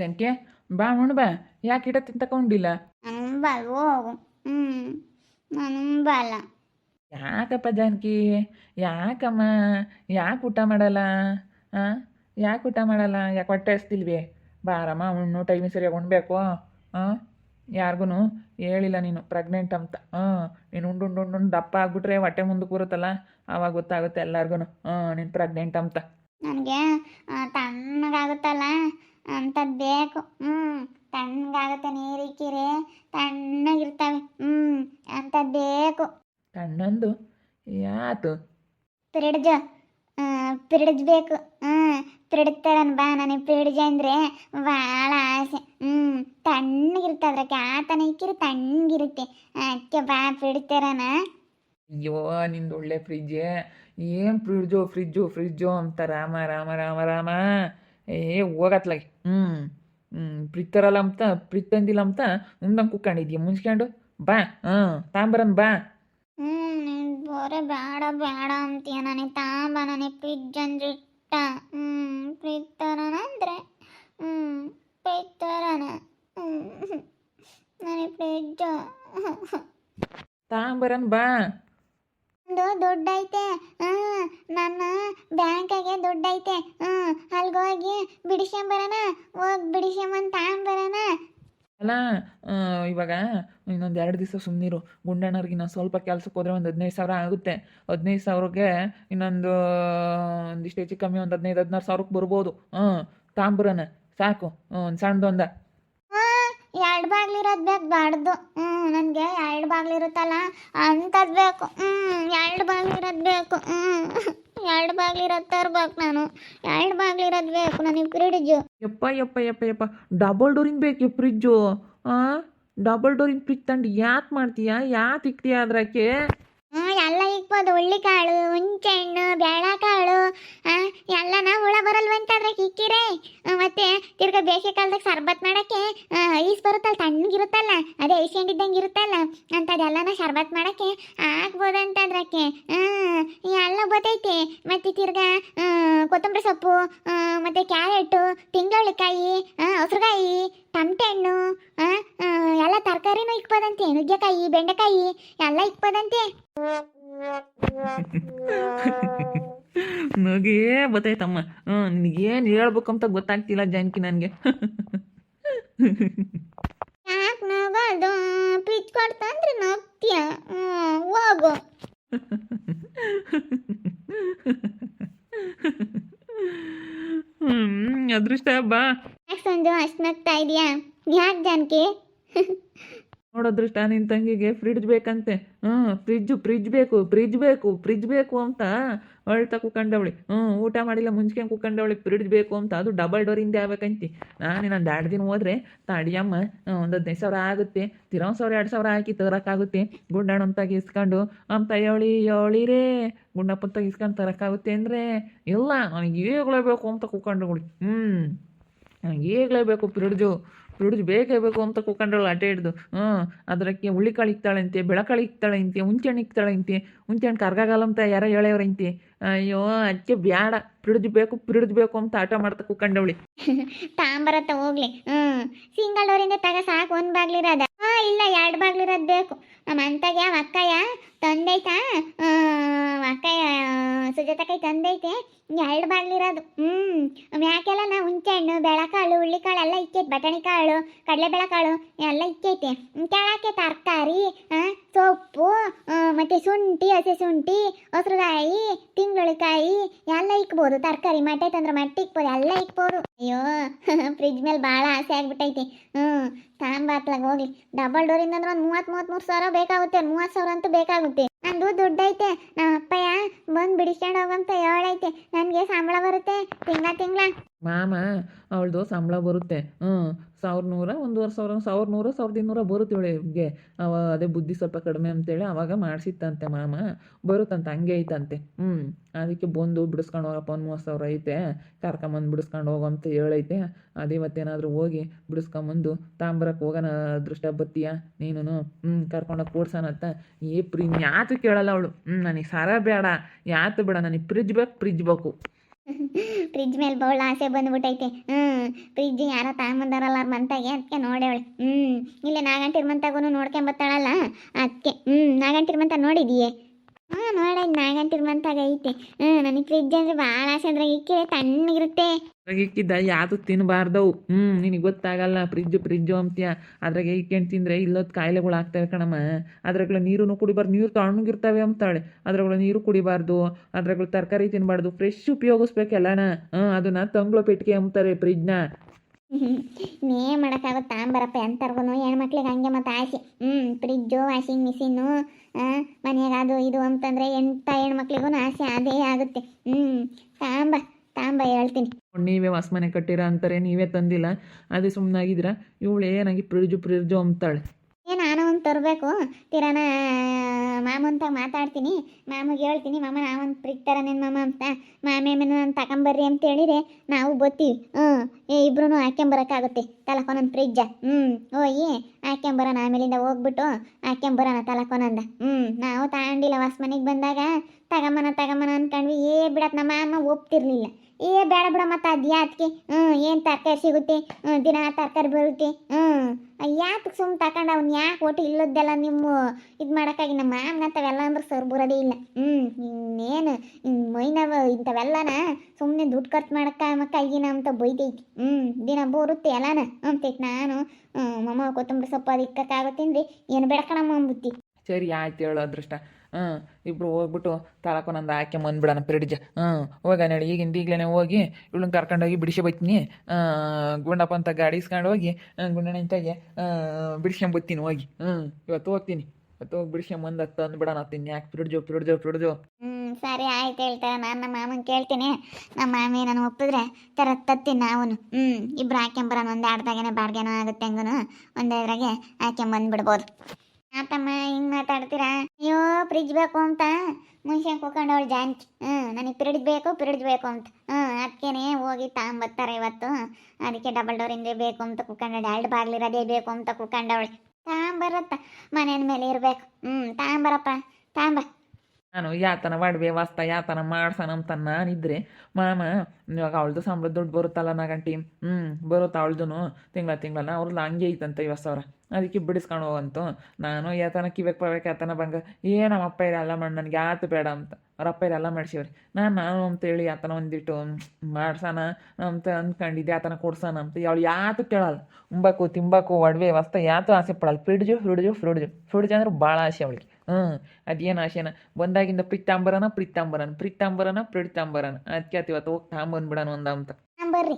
ಜನಕ್ಕೆ ಬಾ ಉಣ್ಣು ಬಾ ಯಾಕೆ ಇಡ ತಿಂತಕೊಂಡಿಲ್ಲ? ನಾನು ಬಲ್ವೋ ಹೋಗು. ಹ್ಞೂ ನಾನು ಯಾಕಪ್ಪ ಜಾನಕಿ? ಯಾಕಮ್ಮ? ಯಾಕೆ ಊಟ ಮಾಡಲ್ಲ? ಹಾಂ ಯಾಕೆ ಊಟ ಮಾಡಲ್ಲ? ಯಾಕೆ ಹೊಟ್ಟೆ ಹಸ್ತಿಲ್ವೇ? ಬಾರಮ್ಮ ಉಣ್ಣು ಟೈಮಿಗೆ ಸರಿಯಾಗಿ ಉಣ್ಬೇಕು. ಹಾಂ ಯಾರಿಗೂ ಹೇಳಿಲ್ಲ ನೀನು ಪ್ರೆಗ್ನೆಂಟ್ ಅಂತ. ಹಾಂ ನೀನು ಉಂಡು ಉಂಡು ಉಂಡು ಉಂಡು ದಪ್ಪ ಆಗ್ಬಿಟ್ರೆ ಹೊಟ್ಟೆ ಮುಂದೆ ಕೂರುತ್ತಲ್ಲ? ಆವಾಗ ಗೊತ್ತಾಗುತ್ತೆ ಎಲ್ಲರಿಗೂ ಹಾಂ ನೀನು ಪ್ರೆಗ್ನೆಂಟ್ ಅಂತ. ನನಗೆ ತಣ್ಣಗಾಗುತ್ತಲ್ಲ? ಅಂಥದ್ದು ಬೇಕು. ಹ್ಞೂ ತಣ್ಣಗಾಗುತ್ತೆ ನೀರಿಕ್ಕಿರೆ ತಣ್ಣಗಿರ್ತವೆ. ಹ್ಞೂ ಅಂಥದ್ದು ಬೇಕು. ತಣ್ಣಂದು? ಯಾತು? ಪಿರಿಡ್ಜ್. ಪಿರಿಡ್ಜ್ ಬೇಕು. ಹ್ಞೂ ಪಿರಿಡ್ ತರನ್ ಬಾ ನನಗೆ ಫ್ರಿಡ್ಜ್ ಅಂದರೆ ಭಾಳ ಆಸೆ. ಹ್ಞೂ ತಣ್ಣಗಿರ್ತದ್ರಕ್ಕೆ ಆತನ ಇಕ್ಕಿರಿ ತಣ್ಣಗಿರುತ್ತೆ. ಅದಕ್ಕೆ ಬಾ ಪಿರಿಡ್ ತರನ ಅಯ್ಯೋ ನಿಂದು ಒಳ್ಳೆ ಫ್ರಿಜ್ಜೆ ಏನು ಫ್ರಿಡ್ಜು ಫ್ರಿಜ್ಜು ಫ್ರಿಜ್ಜು ಅಂತ. ರಾಮ ರಾಮ ರಾಮ ರಾಮ. ಏ ಹೋಗತ್ಲಾಗೆ. ಹ್ಞೂ ಹ್ಞೂ ಪ್ರೀತರಲ್ಲ ಅಂತ ಪ್ರೀತಂದಿಲ್ಲ ಅಂತ ಉಂದಂಗೆ ಕುಕ್ಕಂಡಿದ್ಯ ಮುಂಚ್ಕೊಂಡು ಬಾ ಹಾಂ ತಾಂಬರನ್ ಬಾ. ಹ್ಞೂ ನೀನು ಬರೇ ಬೇಡ ಬೇಡ ಅಂತೀಯ ನನಗೆ ತಾಂಬ ನನಗೆ ಫ್ರಿಜ್ ಅಂದ್ರೆ ಇಷ್ಟ ಹ್ಞೂ ಪ್ರೀತರನ ಅಂದರೆ ಹ್ಞೂ ಪ್ರೀತರನ. ನಾನೇ ಹ್ಞೂ ನನಗೆ ಫ್ರಿಜ್ ತಾಂಬರನ್ ಬಾ. ಒಂದು ದುಡ್ಡು ಐತೆ ನನ್ನ ಬ್ಯಾಂಕಾಗೆ ದುಡ್ಡು ಐತೆ? ಹ್ಞೂ ಅಲ್ಲಿಗೆ ಹೋಗಿ ಬಿಡಿಸ್ಕೊಂಬರೋಣ ಹೋಗಿ ಬಿಡಿಸ್ಕೊಂಬಂದು ತಗೊಂಬರೋಣ. ಅಲ್ಲ ಆ, ಇವಾಗ ಇನ್ನೊಂದು ಎರಡು ದಿವಸ ಸುಮ್ಮನಿರು ಗುಂಡಣ್ಣವ್ರಿಗೆ ಇನ್ನೊಂದು ಸ್ವಲ್ಪ ಕೆಲ್ಸಕ್ಕೆ ಹೋದ್ರೆ ಒಂದು ಹದಿನೈದು ಸಾವಿರ ಆಗುತ್ತೆ. ಹದಿನೈದು ಸಾವಿರಕ್ಕೆ ಇನ್ನೊಂದು ಒಂದಿಷ್ಟು ಹೆಚ್ಚು ಕಮ್ಮಿ ಒಂದು ಹದಿನೈದು ಹದಿನಾರು ಸಾವಿರಕ್ಕೆ ಬರ್ಬೋದು. ಹ್ಞೂ ತಾಂಬರನ ಸಾಕು ಒಂದು ಸಣ್ಣದೊಂದ ಎರಡು ಬಾಗ್ಲಿರೋದು ಬೇಕು ಬಾಡ್ದು ಹ್ಮ್ ನನಗೆ ಎರಡು ಬಾಗ್ಲಿರುತ್ತಲ್ಲ ಅಂಥದ್ದು ಬೇಕು. ಹ್ಮ್ ಎರಡು ಬಾಗ್ಲಿರೋದು ಬೇಕು. ಹ್ಞೂ. ಎರಡು ಬಾಗ್ಲಿರೋದು ತರ್ಬೇಕು ನಾನು. ಎರಡು ಬಾಗ್ಲಿರೋದು ಬೇಕು ನನಗೆ ಫ್ರಿಡ್ಜು ಯಪ್ಪ ಯಪ್ಪ ಯಪ್ಪ ಯಪ್ಪ. ಡಬಲ್ ಡೋರಿನ ಬೇಕು ಫ್ರಿಜ್ಜು ಹಾಂ ಡಬಲ್ ಡೋರಿನ ಫ್ರಿಜ್ ತಂದು ಯಾಕೆ ಮಾಡ್ತೀಯಾ? ಯಾಕೆ ಇಕ್ತೀಯ ಅದ್ರಕ್ಕೆ? ಕಾಳು ಹುಳ್ಳಿಕಾಳು ಹುಂಚೆಹಣ್ಣು ಹಾಂ ಎಲ್ಲನ ಹುಳ ಬರಲ್ವಂತಾದ್ರೆ ಕಿಕ್ಕಿರೆ ಮತ್ತೆ ತಿರ್ಗ ಬೇಸಿಗೆ ಕಾಲದಾಗ ಸರ್ಬತ್ ಮಾಡೋಕ್ಕೆ ಐಸ್ ಬರುತ್ತಲ್ಲ, ತಣ್ಣಗಿರುತ್ತಲ್ಲ, ಅದೇ ಐಸ್ ಇದ್ದಂಗೆ ಇರುತ್ತಲ್ಲ ಅಂಥದ್ದೆಲ್ಲನ ಶರ್ಬತ್ ಮಾಡೋಕ್ಕೆ ಹಾಕ್ಬೋದು ಅಂತಂದ್ರಕ್ಕೆ ಎಲ್ಲ ಬತೈತೆ ಮತ್ತೆ ತಿರ್ಗಾ ಕೊತ್ತಂಬರಿ ಸೊಪ್ಪು ಮತ್ತು ಕ್ಯಾರೆಟು ತಿಂಗಳಕಾಯಿ ಹಸ್ರುಗಾಯಿ ಟಮಟೆ ಹಣ್ಣು ಎಲ್ಲ ತರಕಾರಿನೂ ಇಕ್ಬೋದಂತೆ. ನುಗ್ಗೆಕಾಯಿ, ಬೆಂಡೆಕಾಯಿ, ಎಲ್ಲ ಇಕ್ಬೋದಂತೆ. ನಗೇ ಬತ್ತೈತಮ್ಮ ಹ್ಞೂ ನಿನಗೇನು ಹೇಳ್ಬೇಕಂತ ಗೊತ್ತಾಗ್ತಿಲ್ಲ ಜಾನಕಿ ನನಗೆ ಯಾಕೆ ನಗೋದು ಪಿಚ್ ಕೊಡ್ತಂದ್ರೆ ನಗ್ತೀಯ ಹ್ಞೂ ಹೋಗು ಹ್ಞೂ ಅದೃಷ್ಟ ಬಾ ಯಾಕೆ ಸಂಜು ಅಷ್ಟು ನಗ್ತಾ ಇದೆಯಾ ಯಾಕೆ ಜಾನಕಿ ನೋಡು ಅದೃಷ್ಟ ನಿನ್ನ ತಂಗಿಗೆ ಫ್ರಿಡ್ಜ್ ಬೇಕಂತೆ. ಹ್ಞೂ ಫ್ರಿಜ್ಜು ಫ್ರಿಜ್ ಬೇಕು ಫ್ರಿಜ್ ಬೇಕು ಫ್ರಿಜ್ ಬೇಕು ಅಂತ ಹೊಳ್ತಾ ಕುಕ್ಕಂಡವಳಿ ಹ್ಞೂ, ಊಟ ಮಾಡಿಲ್ಲ ಮುಂಚೆ ಕುಕ್ಕಂಡವಳಿ ಫ್ರಿಡ್ಜ್ ಬೇಕು ಅಂತ ಅದು ಡಬಲ್ ಡೋರಿಂದ ಆಗ್ಬೇಕಂತಿ. ನಾನು ಇನ್ನೊಂದು ಎರಡು ದಿನ ಹೋದ್ರೆ ತಾಡಿಯಮ್ಮ ಒಂದು ಹದಿನೈದು ಸಾವಿರ ಆಗುತ್ತೆ. ತಿರೋ ಸಾವಿರ, ಎರಡು ಸಾವಿರ ಹಾಕಿ ತರೋಕ್ಕಾಗುತ್ತೆ. ಅಂತ ಇಸ್ಕೊಂಡು ಅಂತ ಹೇಳಿ ಹೇಳಿರೇ ಗುಂಡಪ್ಪಂತಾಗಿ ಇಸ್ಕೊಂಡು ತರೋಕ್ಕಾಗುತ್ತೆ ಅಂದರೆ ಇಲ್ಲ ನನಗೆ ಈಗಲೇಬೇಕು ಅಂತ ಕುಕ್ಕಂಡುಗಳು ಹ್ಞೂ ನನಗೆ ಈಗಲೇಬೇಕು ಫ್ರಿಡ್ಜು ಫ್ರಿಡ್ಜ್ ಬೇಕೇ ಬೇಕು ಅಂತ ಕೂಕೊಂಡ್ರಲ್ಲ ಅಟೆ ಹಿಡ್ದು. ಹ್ಞೂ ಅದಕ್ಕೆ ಹುಳ್ಳಿಕಾಳು ಅಂತೆ ಬೆಳಕಾಳು ಇಕ್ತಾಳಂತೆ, ಹುಂಚೆಹಣ್ಣು ಇಕ್ತಾಳಂತೆ ಕರ್ಗಾಗಲ್ಲ ಅಂತ ಯಾರೋ ಹೇಳೇವ್ರಂತೆ ಅಯ್ಯೋ ಅದಕ್ಕೆ ಬ್ಯಾಡ. ಪಿಡಿದು ಬೇಕು ಪಿಡಿದು ಬೇಕು ಅಂತ ಆಟ ಮಾಡ್ತಾ ಕುಕಂಡವಳಿ. ತಾಂಬರತ್ತ ಹೋಗ್ಲಿ. ಹ್ಞೂ ಸಿಂಗಲ್ ಡೋರಿಂದ ತಗ ಸಾಕು, ಒಂದು ಬಾಗ್ಲಿರೋದ. ಹಾಂ ಇಲ್ಲ, ಎರಡು ಬಾಗ್ಲಿರೋದು ಬೇಕು. ನಮ್ಮ ಅಂತಗ್ಯ ಅಕ್ಕಯ್ಯ ತಂದೈತಾ ಅಕ್ಕಯ್ಯ ಸುಜಾತಕೈ ತಂದೈತೆ ಎರಡು ಬಾಗ್ಲಿರೋದು ಹ್ಞೂ ಮ್ಯಾಕೆಲ್ಲ ನಾ ಹುಂಚೆಹಣ್ಣು ಬೆಳಕಾಳು ಹುಳ್ಳಿಕಾಳು ಎಲ್ಲ ಇಕ್ಕೈತೆ ಬಟಾಣಿ ಕಾಳು ಕಡಲೆಬೇಳೆ ಕಾಳು ಎಲ್ಲ ಇಕ್ಕೈತೆ. ಹ್ಮ್, ಕೆಳಕ್ಕೆ ತರಕಾರಿ ಸೊಪ್ಪು ಮತ್ತೆ ಶುಂಠಿ ಹಸಿ ಶುಂಠಿ ಹಸ್ರುಗಾಯಿ ತಿಂಗಳಕಾಯಿ ಎಲ್ಲ ಇಕ್ಬೋದು. ತರಕಾರಿ ಮಟ್ಟೆ ತಂದ್ರೆ ಮಟ್ಟೆ ಇಕ್ಬೋದು ಎಲ್ಲ ಇಕ್ಬೋದು. ಅಯ್ಯೋ ಫ್ರಿಜ್ ಮೇಲೆ ಭಾಳ ಆಸೆ ಆಗ್ಬಿಟ್ಟೈತೆ. ಹ್ಞೂ ತಾಂಬಾತ್ಲಾಗ ಹೋಗ್ಲಿ. ಡಬಲ್ ಡೋರಿಂದ ಅಂದ್ರೆ ಒಂದು ಮೂವತ್ತು ಮೂವತ್ತ್ಮೂರು ಸಾವಿರ ಬೇಕಾಗುತ್ತೆ ಮೂವತ್ತು ಸಾವಿರ ಅಂತೂ ಬೇಕಾಗುತ್ತೆ. ನಂದು ದುಡ್ಡೈತೆ ನಮ್ಮ ಅಪ್ಪಯ್ಯ ಬಂದು ಬಿಡಿಸ್ಕೊಂಡು ಹೋಗಂತ ಹೇಳೈತೆ ನನಗೆ ಸಂಬಳ ಬರುತ್ತೆ ತಿಂಗಳ ತಿಂಗಳ. ಮಾಮ, ಅವಳದು ಸಂಬಳ ಬರುತ್ತೆ. ಹ್ಞೂ ಸಾವಿರ ನೂರ ಒಂದೂವರೆ ಸಾವಿರ ಸಾವಿರ ನೂರ ಸಾವಿರದ ಇನ್ನೂರ ಬರುತ್ತೆ ಇವಳಿಗೆ ಅವ ಅದೇ ಬುದ್ಧಿ ಸ್ವಲ್ಪ ಕಡಿಮೆ ಅಂತೇಳಿ ಅವಾಗ ಮಾಡಿಸಿತ್ತಂತೆ ಮಾಮ. ಬರುತ್ತಂತೆ, ಹಂಗೆ ಐತಂತೆ. ಹ್ಞೂ ಅದಕ್ಕೆ ಬಂದು ಬಿಡಿಸ್ಕೊಂಡು ಹೋಗಪ್ಪ, ಒಂದು ಮೂವತ್ತು ಸಾವಿರ ಐತೆ. ಕರ್ಕೊಂಬಂದು ಬಿಡಿಸ್ಕೊಂಡು ಹೋಗು ಅಂತ ಹೇಳೈತೆ. ಅದೇ ಇವತ್ತೇನಾದರೂ ಹೋಗಿ ಬಿಡಿಸ್ಕೊಂಬಂದು ತಾಂಬರಕ್ಕೆ ಹೋಗೋಣ ಅದೃಷ್ಟ ಬತ್ತೀಯ ನೀನು ಹ್ಞೂ ಕರ್ಕೊಂಡೋಗಿ ಕೂಡ್ಸೋಣತ್ತ ಏ ಪ್ರಿ ಯಾತು ಕೇಳಲ್ಲ ಅವಳು. ಹ್ಞೂ ನನಗೆ ಸರ ಬೇಡ ಯಾತು ಬೇಡ, ನನಗೆ ಫ್ರಿಜ್ ಬೇಕು ಫ್ರಿಜ್ ಬೇಕು. ಫ್ರಿಜ್ ಮೇಲೆ ಬೌಳ ಆಸೆ ಬಂದ್ಬಿಟ್ಟೈತೆ ಹ್ಞೂ ಫ್ರಿಜ್ ಯಾರೋ ತಗೊಂಬಂದಾರಲ್ಲ ಅವ್ರ ಮಂತಾಗೆ ಅದಕ್ಕೆ ನೋಡೇವಳೆ ಹ್ಞೂ ಇಲ್ಲೇ ನಾಗಂಟಿರ್ ಮಂತಾಗೂ ನೋಡ್ಕೊಂಬತ್ತಾಳಲ್ಲ? ಅದಕ್ಕೆ ಹ್ಞೂ ನಾಗಂಟಿರ್ ಮಂತ ನೋಡಿದೀಯೇ? ಹಾಂ ನೋಡ ನಾಗಂಟಿರ್ ಮಂತಾಗ ಐತೆ. ಹ್ಞೂ ನನಗೆ ಫ್ರಿಜ್ ಅಂದ್ರೆ ಭಾಳ ಆಸೆ ಅಂದ್ರೆ ಇಕ್ಕೆ ತಣ್ಣಗಿರುತ್ತೆ. ಅದ್ರಾಗ ಇಕ್ಕಿದ್ದ ಯಾವುದು ತಿನ್ನಬಾರ್ದವು ಹ್ಞೂ ನಿನಗೆ ಗೊತ್ತಾಗಲ್ಲ ಫ್ರಿಜ್ ಫ್ರಿಜ್ಜು ಅಂತೀಯ. ಅದ್ರಾಗ ಇಕ್ಕೊಂಡು ತಿಂದರೆ ಇಲ್ಲೊತ್ತು ಕಾಯಿಲೆಗಳು ಆಗ್ತವೆ ಕಣಮ್ಮ. ಅದ್ರಾಗಳ ನೀರು ಕುಡಿಬಾರ್ದು. ನೀರು ತಣ್ಣಗಿರ್ತವೆ ಅಂತಾಳೆ. ಅದ್ರಾಗಳ ನೀರು ಕುಡಿಬಾರ್ದು. ಅದ್ರಾಗಳ ತರಕಾರಿ ತಿನ್ನಬಾರ್ದು ಫ್ರೆಶ್ ಉಪಯೋಗಿಸ್ಬೇಕೆಲ್ಲನ ಹಾಂ ಅದನ್ನ ತಂಗ್ಳು ಪೆಟ್ಟಿಗೆ ಅಂತಾರೆ ಫ್ರಿಜ್ನ ನೇ ಮಾಡೋಕ್ಕಾಗುತ್ತೆ ತಾಂಬರಪ್ಪ ಎಂತರ್ಗು ಹೆಣ್ಮಕ್ಳಿಗೆ ಹಂಗೆ ಮತ್ತು ಆಸೆ. ಹ್ಞೂ ಫ್ರಿಜ್ಜು, ವಾಷಿಂಗ್ ಮಿಷಿನ್ನು ಮನೆಯಾಗ ಅದು ಇದು ಅಂತಂದರೆ ಎಂಥ ಹೆಣ್ಮಕ್ಳಿಗೂ ಆಸೆ ಅದೇ ಆಗುತ್ತೆ. ಹ್ಞೂ ತಾಂಬ ತಾಂಬ ಹೇಳ್ತೀನಿ. ನೀವೇ ಹೊಸ ಮನೆ ಕಟ್ಟಿರ ಅಂತಾರೆ, ನೀವೇ ತಂದಿಲ್ಲ. ಅದೇ ಸುಮ್ಮನಾಗಿದ್ದೀರಾ ಇವಳು ಏನಾಗಿ ಫ್ರಿಡ್ಜ್ ಫ್ರಿಜ್ಜು ಅಂತಾಳೆ ತರಬೇಕು. ತಿರಾನ ಮಾಮಂತ ಮಾತಾಡ್ತೀನಿ. ಮಾಮಗೆ ಹೇಳ್ತೀನಿ, ಮಾಮ, ನಾವೊಂದು ಫ್ರಿಜ್ ನಿನ್ನ ಮಾಮ ಅಂತ. ಮಾಮೇಮೇನ ನಾನು ತಗೊಂಬರ್ರಿ ಅಂತ ಹೇಳಿದ್ರೆ ನಾವು ಬತ್ತೀವಿ. ಹ್ಞೂ ಏ ಇಬ್ರು ಹಾಕ್ಕೊಂಬರಕ್ಕಾಗುತ್ತೆ ತಲಕೋನೊಂದು ಫ್ರಿಜ್ಜ ಹ್ಞೂ ಹೋಗಿ ಹಾಕ್ಯಂಬರೋಣ ಆಮೇಲಿಂದ ಹೋಗ್ಬಿಟ್ಟು ಹಾಕ್ಯಂಬರೋಣ ತಲಕೊನಂದ ಹ್ಞೂ ನಾವು ತಗೊಂಡಿಲ್ಲ ಹೊಸ ಮನೆಗೆ ಬಂದಾಗ ತಗೊಂಬನ ತಗೊಂಬನ ಅನ್ಕೊಂಡ್ವಿ. ಏ, ಬಿಡತ್, ನಮ್ಮ ಅಮ್ಮ ಒಪ್ತಿರ್ಲಿಲ್ಲ. ಏ, ಬೇಡ ಬಿಡ ಮತ್ತೆ, ಅದು ಯಾತಕ್ಕೆ ಹ್ಞೂ ಏನು ತರಕಾರಿ ಸಿಗುತ್ತೆ? ಹ್ಞೂ ದಿನ ತರಕಾರಿ ಬರುತ್ತೆ. ಹ್ಞೂ ಯಾತಕ್ಕೆ ಸುಮ್ಮನೆ ತಗೊಂಡು ಅವ್ನು ಯಾಕೆ ಒಟ್ಟು ಇಲ್ಲದ್ದೆಲ್ಲ ನಿಮ್ಮ ಇದು ಮಾಡೋಕ್ಕಾಗಿ ನಮ್ಮ ಮಾಮನಂತವೆಲ್ಲ ಅಂದ್ರೆ ಸರ್ ಬರೋದೇ ಇಲ್ಲ. ಹ್ಞೂ ಇನ್ನೇನು ಮೈನವ ಇಂಥವೆಲ್ಲನ ಸುಮ್ಮನೆ ದುಡ್ಡು ಖರ್ಚು ಮಾಡಕ್ಕ ಮಕ್ಕಾಗಿನ ಅಂತ ಬೈತೈತಿ. ಹ್ಞೂ ದಿನ ಬರುತ್ತೆ ಎಲ್ಲನ. ಅಂತೈತಿ ನಾನು ಮಮ್ಮ ಕೊತ್ತಂಬರಿ ಸೊಪ್ಪು ಅದು ಏನ್ ಏನು ಬೇಡಕಣಮ್ಮ ಅಂಬುತ್ತಿ. ಸರಿ, ಆಯ್ತು ಹೇಳೋ ಅದೃಷ್ಟ. ಹಾಂ ಇಬ್ಬರು ಹೋಗ್ಬಿಟ್ಟು ತಾಳಕೊಂದೊಂದು ಹಾಕಿ ಬಂದ್ಬಿಡೋಣ ಫ್ರಿಡ್ಜ್ ಹ್ಞೂ ಹೋಗಣ ಹೇಳಿ ಈಗಿಂದ ಈಗಲೇ ಹೋಗಿ ಇವಳನ್ನ ಕರ್ಕೊಂಡೋಗಿ ಬಿಡಿಸಿ ಬತ್ತೀನಿ ಗುಂಡಪ್ಪ ಅಂತ ಗಾಡಿ ಇಸ್ಕೊಂಡು ಹೋಗಿ ಗುಂಡಣ್ಣ ಇಂತಾಗೆ ಬಿಡಿಸ್ಕೊಂಬತ್ತೀನಿ ಹೋಗಿ. ಹ್ಞೂ ಇವತ್ತು ಹೋಗ್ತೀನಿ. ಇವತ್ತು ಹೋಗಿ ಬಿಡಿಸ್ಕೊಂಬಂದು ಹತ್ತು ಅಂದ್ಬಿಡೋಣ ಹತ್ತೀನಿ ಯಾಕೆ ಫ್ರಿಡ್ಜು ಫ್ರಿಡ್ಜು ಹ್ಞೂ ಸರಿ ಆಯ್ತು ಹೇಳ್ತಾರೆ ನಾನು ನಮ್ಮ ಮಾಮನ ಕೇಳ್ತೀನಿ. ನಮ್ಮ ಮಾಮಿ ನಾನು ಒಪ್ಪಿದ್ರೆ ತರ ತತ್ತೀನಿ ನಾವು ಹ್ಞೂ ಇಬ್ರು ಹಾಕ್ಕೊಂಬರೋಣ ಒಂದು ಆಡ್ದಾಗೇನೆ ಬಾಡ್ಗೆನೋ ಆಗುತ್ತೆ ಹಂಗೂ ಒಂದೈದ್ರಾಗೆ ಹಾಕ್ಕೊಂಬಂದ್ಬಿಡ್ಬೋದು ಆತಮ್ಮ ಹಿಂಗೆ ಮಾತಾಡ್ತೀರಾ? ಅಯ್ಯೋ ಫ್ರಿಜ್ ಬೇಕು ಅಂತ. ಮುನ್ಷನ್ ಕೂತ್ಕೊಂಡವಳು ಜಾನ್ಕಿ ಹ್ಞೂ ನನಗೆ ಪಿರಿಡ್ ಬೇಕು ಪಿರಿಡ್ ಬೇಕು ಅಂತ. ಹ್ಞೂ ಅದಕ್ಕೇನೆ ಹೋಗಿ ತಗೊಂಬರ್ತಾರೆ ಇವತ್ತು. ಅದಕ್ಕೆ ಡಬಲ್ ಡೋರ್ ಹಿಂದೆ ಬೇಕು ಅಂತ ಕೂತ್ಕೊಂಡವಳು ಎರಡು ಬಾಗ್ಲಿರೋದೇ ಬೇಕು ಅಂತ ಕೂತ್ಕೊಂಡವಳು ತಗೊಂಬರತ್ತ ಮನೆಯ ಮೇಲೆ ಇರಬೇಕು. ಹ್ಞೂ ತಗೊಂಬರಪ್ಪ ತಾಂಬ. ನಾನು ಯಾತನ ಒಡವೆ ವಾಸ್ತ, ಯಾತನ ಮಾಡ್ಸಣ ಅಂತ ನಾನಿದ್ರೆ ಮಾಮ, ಇವಾಗ ಅವಳದು ಸಂಬಳ ದುಡ್ಡು ಬರುತ್ತಲ್ಲ ನಾಗಂಟಿ? ಹ್ಞೂ ಬರುತ್ತಾ ಅವಳ್ದು ತಿಂಗಳ ತಿಂಗಳನ್ನ ಅವ್ರದ್ದು ಹಂಗೆ ಐತಂತ ಇವತ್ತು ಸಾವಿರ. ಅದಕ್ಕೆ ಬಿಡಿಸ್ಕೊಂಡು ಹೋಗಂತು. ನಾನು ಯಾತನ ಕಿವೆಕ್ ಪರ್ಬೇಕು ಯಾತನ ಬಂಗ ಏ ನಮ್ಮ ಅಪ್ಪ ಇರಲ್ಲ ಮಾಡಿ, ನನಗೆ ಯಾತು ಬೇಡ ಅಂತ. ಅವ್ರ ಅಪ್ಪ ಇರೆಲ್ಲ ನಾ ನಾನು ನಾನು ಅಂತೇಳಿ ಆತನ ಒಂದಿಟ್ಟು ಮಾಡ್ಸೋಣ ಅಂತ ಅಂದ್ಕೊಂಡಿದ್ದೆ ಆತನ ಕೊಡ್ಸೋಣ ಅಂತ. ಅವಳು ಯಾತು ಕೇಳಲ್ಲ. ಉಂಬಕು, ತಿಂಬಕು, ಒಡವೆ, ವಸ್ತ ಯಾತು ಆಸೆ ಪಡಲ್ಲ. Fridge fridge fridge. ಫ್ರಿಡ್ಜ್ ಅಂದ್ರೆ ಭಾಳ ಆಸೆ ಅವಳಿಗೆ. ಹ್ಞೂ ಅದೇನು ಆಸೆನ? ಬಂದಾಗಿಂದ ಪ್ರೀತಾಂಬರನ, ಪ್ರೀತಾಂಬರನ್ ಪ್ರೀತಾಂಬರನ, ಪ್ರೀತಾಂಬರನ್. ಅದಕ್ಕೆ ಇವತ್ತು ಹೋಗಿ ತಾಂಬಂದ್ಬಿಡೋಣ ಒಂದ ಅಂತ. ಬರ್ರಿ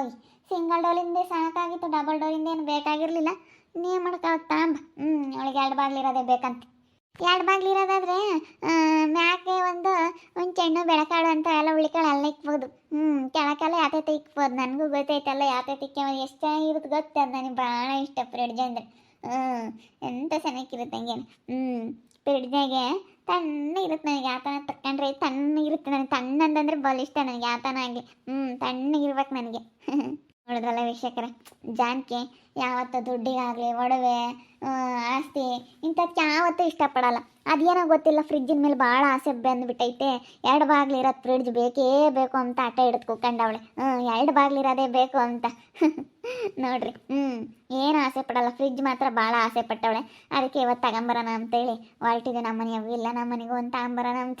ಹೋಗಿ ಸಿಂಗಲ್ ಡೋಲಿಂದೇ ಸಾಕಾಗಿತ್ತು ಡಬಲ್ ಡೋಲಿಂದ ಏನು ಬೇಕಾಗಿರಲಿಲ್ಲ. ನೀ ಮಾಡೋಕ್ಕಾಗುತ್ತೆ ತಾಂಬ ಹ್ಞೂ ಅವಳಿಗೆ ಎರಡು ಬಾಗಿಲಿರೋದೇ ಬೇಕಂತ. ಎರಡು ಬಾಗಿಲಿರೋದಾದ್ರೆ ಮ್ಯಾಕೆ ಒಂದು ಹುಂಚೆಣ್ಣು ಬೆಳಕಾಡು ಅಂತ ಎಲ್ಲ ಉಳಿಕಾಳು ಅಲ್ಲೇ ಇಕ್ಬೋದು. ಹ್ಞೂ ಕೆಳಕಾಲ ಯಾತೈತೆ ಇಕ್ಬೋದು. ನನಗೂ ಗೊತ್ತೈತಲ್ಲ ಯಾತೈತೆ ಇಕ್ಕ ಎಷ್ಟು ಚೆನ್ನಾಗಿರುತ್ತೆ ಗೊತ್ತೆ ನನಗೆ ಭಾಳ ಇಷ್ಟ ಫ್ರಿಡ್ಜ್ ಅಂದರೆ. ಹ್ಞೂ ಎಂಥ ಚೆನ್ನಾಗಿರುತ್ತೆ ಹಂಗೇನು. ಹ್ಞೂ ಫ್ರಿಡ್ಜ್ನಾಗೆ ತಣ್ಣಗಿರುತ್ತೆ ನನಗೆ ಯಾತನ ತಕೊಂಡ್ರೆ ತಣ್ಣಗಿರುತ್ತೆ ನನಗೆ ತಣ್ಣ ಅಂತಂದ್ರೆ ಬಲ್ ಇಷ್ಟ. ನನಗೆ ಯಾತನ ಆಗಲಿ ಹ್ಞೂ ತಣ್ಣಗಿರ್ಬೇಕು ನನಗೆ. ನೋಡಿದ್ರಲ್ಲ ವೀಕ್ಷಕರ? ಜಾನ್ಕಿ, ಯಾವತ್ತೂ ದುಡ್ಡಿಗಾಗಲಿ, ಒಡವೆ ಆಸ್ತಿ ಇಂಥದ್ದು ಯಾವತ್ತೂ ಇಷ್ಟಪಡಲ್ಲ. ಅದೇನೋ ಗೊತ್ತಿಲ್ಲ ಫ್ರಿಜ್ಜಿನ ಮೇಲೆ ಭಾಳ ಆಸೆ ಬಂದುಬಿಟ್ಟೈತೆ. ಎರಡು ಬಾಗ್ಲಿರೋದು ಫ್ರಿಡ್ಜ್ ಬೇಕೇ ಬೇಕು ಅಂತ ಆಟ ಹಿಡಿದು ಕೂತ್ಕೊಂಡವಳೆ ಹ್ಞೂ ಎರಡು ಬಾಗ್ಲಿರೋದೇ ಬೇಕು ಅಂತ. ನೋಡ್ರಿ ಹ್ಞೂ ಏನು ಆಸೆ ಪಡಲ್ಲ. ಫ್ರಿಜ್ ಮಾತ್ರ ಭಾಳ ಆಸೆ ಪಟ್ಟವಳೆ. ಅದಕ್ಕೆ ಇವತ್ತು ತಗೊಂಬರೋಣ ಅಂತೇಳಿ ಹೊರಟಿದೆ ನಮ್ಮ ಮನೆಯವು ಇಲ್ಲ ನಮ್ಮ ಮನೆಗೂ ಒಂದು ತಗೊಂಬರೋಣ ಅಂತ.